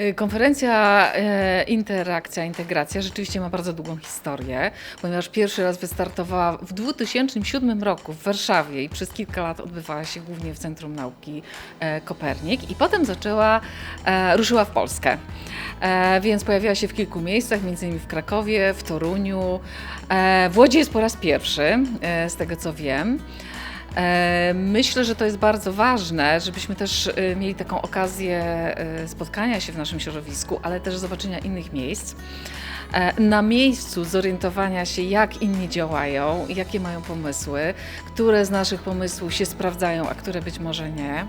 Y, Konferencja e, Interakcja, Integracja rzeczywiście ma bardzo długą historię, ponieważ pierwszy raz wystartowała w 2007 roku w Warszawie i przez kilka lat odbywała się głównie w Centrum Nauki e, Kopernik i potem zaczęła, ruszyła w Polskę. Więc pojawiła się w kilku miejscach, innymi w Krakowie, w Toruniu. W Łodzi jest po raz pierwszy, z tego co wiem. E, Myślę, że to jest bardzo ważne, żebyśmy też e, mieli taką okazję e, spotkania się w naszym środowisku, ale też zobaczenia innych miejsc. Na miejscu zorientowania się, jak inni działają, jakie mają pomysły, które z naszych pomysłów się sprawdzają, a które być może nie.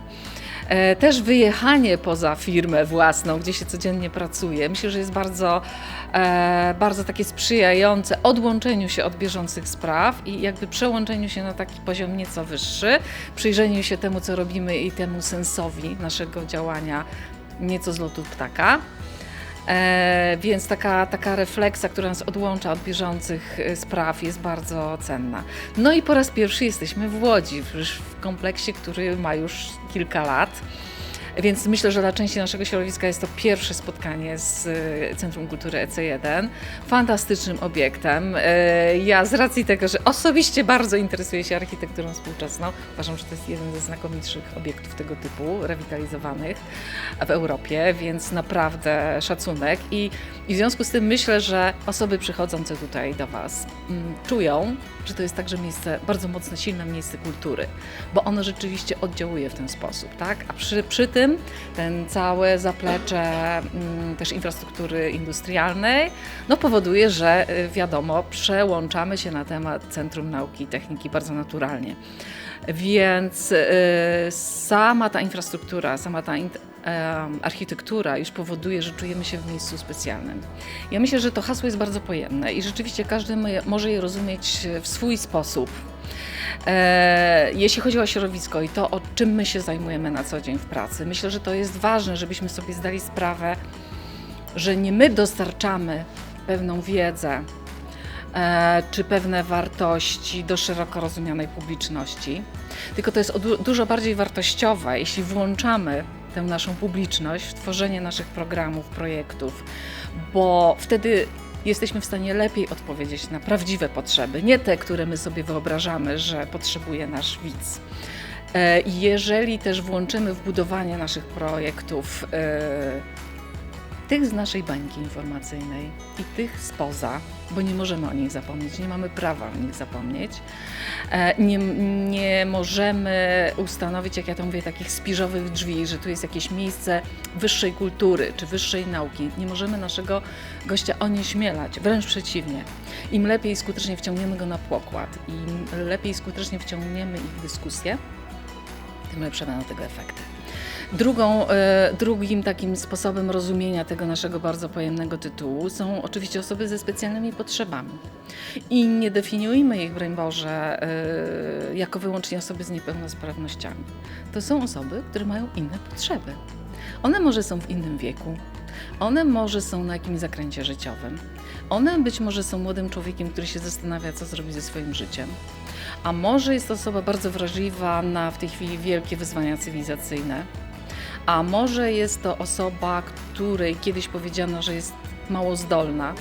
E, Też wyjechanie poza firmę własną, gdzie się codziennie pracuje, myślę, że jest bardzo, e, bardzo takie sprzyjające odłączeniu się od bieżących spraw i jakby przełączeniu się na taki poziom nieco wyższy, przyjrzeniu się temu, co robimy i temu sensowi naszego działania nieco z lotu ptaka. E, więc taka, taka refleksja, która nas odłącza od bieżących e, spraw, jest bardzo cenna. No i po raz pierwszy jesteśmy w Łodzi, już w kompleksie, który ma już kilka lat. Więc myślę, że dla części naszego środowiska jest to pierwsze spotkanie z e, Centrum Kultury EC1. Fantastycznym obiektem. E, Ja z racji tego, że osobiście bardzo interesuję się architekturą współczesną, uważam, że to jest jeden ze znakomitszych obiektów tego typu, rewitalizowanych w Europie, więc naprawdę szacunek. I, i w związku z tym myślę, że osoby przychodzące tutaj do Was mm, czują, że to jest także miejsce, bardzo mocne, silne miejsce kultury, bo ono rzeczywiście oddziałuje w ten sposób, tak? A przy, przy tym ten całe zaplecze mm, też infrastruktury industrialnej no powoduje, że y, wiadomo, przełączamy się na temat Centrum Nauki i Techniki bardzo naturalnie. Więc y, sama ta infrastruktura, sama ta architektura już powoduje, że czujemy się w miejscu specjalnym. Ja myślę, że to hasło jest bardzo pojemne i rzeczywiście każdy może je rozumieć w swój sposób. E, jeśli chodzi o środowisko i to, o czym my się zajmujemy na co dzień w pracy, myślę, że to jest ważne, żebyśmy sobie zdali sprawę, że nie my dostarczamy pewną wiedzę e, czy pewne wartości do szeroko rozumianej publiczności, tylko to jest dużo bardziej wartościowe, jeśli włączamy tę naszą publiczność w tworzenie naszych programów, projektów, bo wtedy jesteśmy w stanie lepiej odpowiedzieć na prawdziwe potrzeby, nie te, które my sobie wyobrażamy, że potrzebuje nasz widz. E, Jeżeli też włączymy w budowanie naszych projektów e, tych z naszej bańki informacyjnej i tych spoza, bo nie możemy o nich zapomnieć, nie mamy prawa o nich zapomnieć. E, Nie, nie możemy ustanowić, jak ja to mówię, takich spiżowych drzwi, że tu jest jakieś miejsce wyższej kultury czy wyższej nauki. Nie możemy naszego gościa onieśmielać, wręcz przeciwnie. Im lepiej skutecznie wciągniemy go na pokład, im lepiej skutecznie wciągniemy ich w dyskusję, tym lepsze będą tego efekty. Drugą, e, drugim takim sposobem rozumienia tego naszego bardzo pojemnego tytułu są oczywiście osoby ze specjalnymi potrzebami. I nie definiujmy ich, broń Boże, e, jako wyłącznie osoby z niepełnosprawnościami. To są osoby, które mają inne potrzeby. One może są w innym wieku, one może są na jakimś zakręcie życiowym, one być może są młodym człowiekiem, który się zastanawia, co zrobić ze swoim życiem. A może jest to osoba bardzo wrażliwa na w tej chwili wielkie wyzwania cywilizacyjne, a może jest to osoba, której kiedyś powiedziano, że jest mało zdolna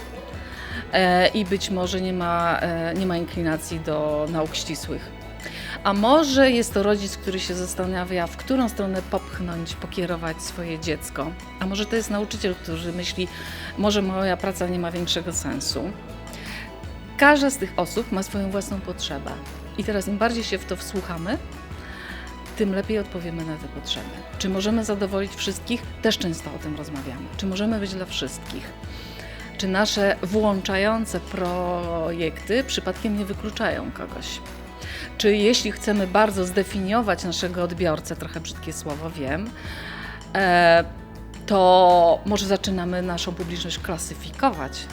e, i być może nie ma, e, nie ma inklinacji do nauk ścisłych. A może jest to rodzic, który się zastanawia, w którą stronę popchnąć, pokierować swoje dziecko. A może to jest nauczyciel, który myśli, może moja praca nie ma większego sensu. Każda z tych osób ma swoją własną potrzebę. I teraz im bardziej się w to wsłuchamy, tym lepiej odpowiemy na te potrzeby. Czy możemy zadowolić wszystkich? Też często o tym rozmawiamy. Czy możemy być dla wszystkich? Czy nasze włączające projekty przypadkiem nie wykluczają kogoś? Czy jeśli chcemy bardzo zdefiniować naszego odbiorcę, trochę brzydkie słowo, wiem, e, to może zaczynamy naszą publiczność klasyfikować.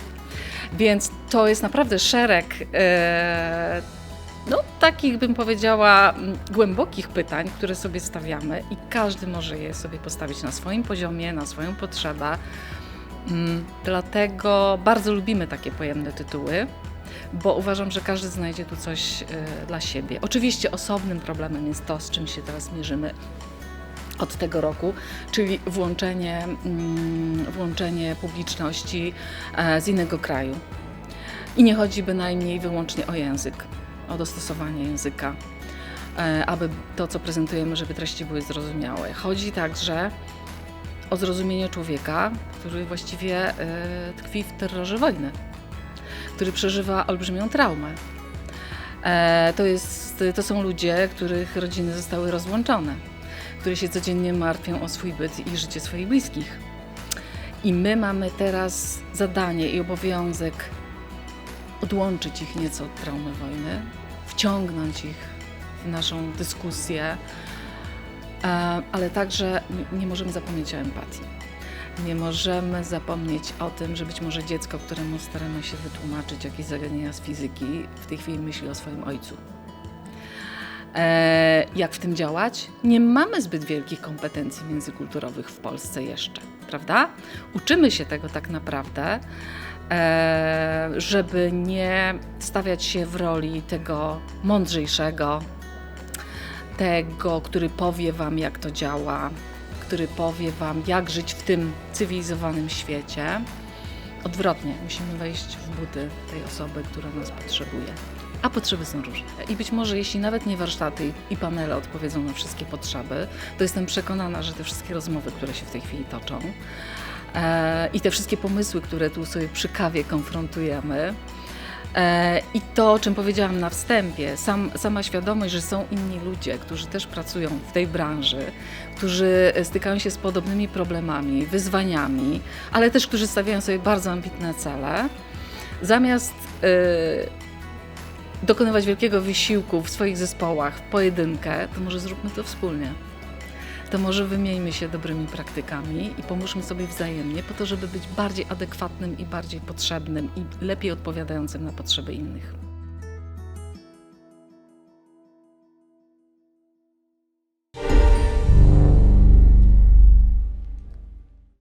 Więc to jest naprawdę szereg e, no, takich bym powiedziała mm, głębokich pytań, które sobie stawiamy i każdy może je sobie postawić na swoim poziomie, na swoją potrzebę. Mm, Dlatego bardzo lubimy takie pojemne tytuły, bo uważam, że każdy znajdzie tu coś e, dla siebie. Oczywiście osobnym problemem jest to, z czym się teraz mierzymy od tego roku, czyli włączenie, mm, włączenie publiczności e, z innego kraju. I nie chodzi bynajmniej wyłącznie o język, o dostosowanie języka, e, aby to, co prezentujemy, żeby treści były zrozumiałe. Chodzi także o zrozumienie człowieka, który właściwie e, tkwi w terrorze wojny, który przeżywa olbrzymią traumę. E, To, jest, to są ludzie, których rodziny zostały rozłączone, którzy się codziennie martwią o swój byt i życie swoich bliskich. I my mamy teraz zadanie i obowiązek odłączyć ich nieco od traumy wojny, wciągnąć ich w naszą dyskusję, e, ale także nie- możemy zapomnieć o empatii. Nie możemy zapomnieć o tym, że być może dziecko, któremu staramy się wytłumaczyć jakieś zagadnienia z fizyki, w tej chwili myśli o swoim ojcu. E, jak w tym działać? Nie mamy zbyt wielkich kompetencji międzykulturowych w Polsce jeszcze, prawda? Uczymy się tego tak naprawdę, żeby nie stawiać się w roli tego mądrzejszego, tego, który powie Wam, jak to działa, który powie Wam, jak żyć w tym cywilizowanym świecie. Odwrotnie, musimy wejść w buty tej osoby, która nas potrzebuje. A potrzeby są różne. I być może, jeśli nawet nie warsztaty i panele odpowiedzą na wszystkie potrzeby, to jestem przekonana, że te wszystkie rozmowy, które się w tej chwili toczą e, i te wszystkie pomysły, które tu sobie przy kawie konfrontujemy, E, I to, o czym powiedziałam na wstępie, sam, sama świadomość, że są inni ludzie, którzy też pracują w tej branży, którzy stykają się z podobnymi problemami, wyzwaniami, ale też którzy stawiają sobie bardzo ambitne cele, zamiast e, dokonywać wielkiego wysiłku w swoich zespołach, w pojedynkę, to może zróbmy to wspólnie. To może wymieńmy się dobrymi praktykami i pomóżmy sobie wzajemnie, po to, żeby być bardziej adekwatnym i bardziej potrzebnym i lepiej odpowiadającym na potrzeby innych.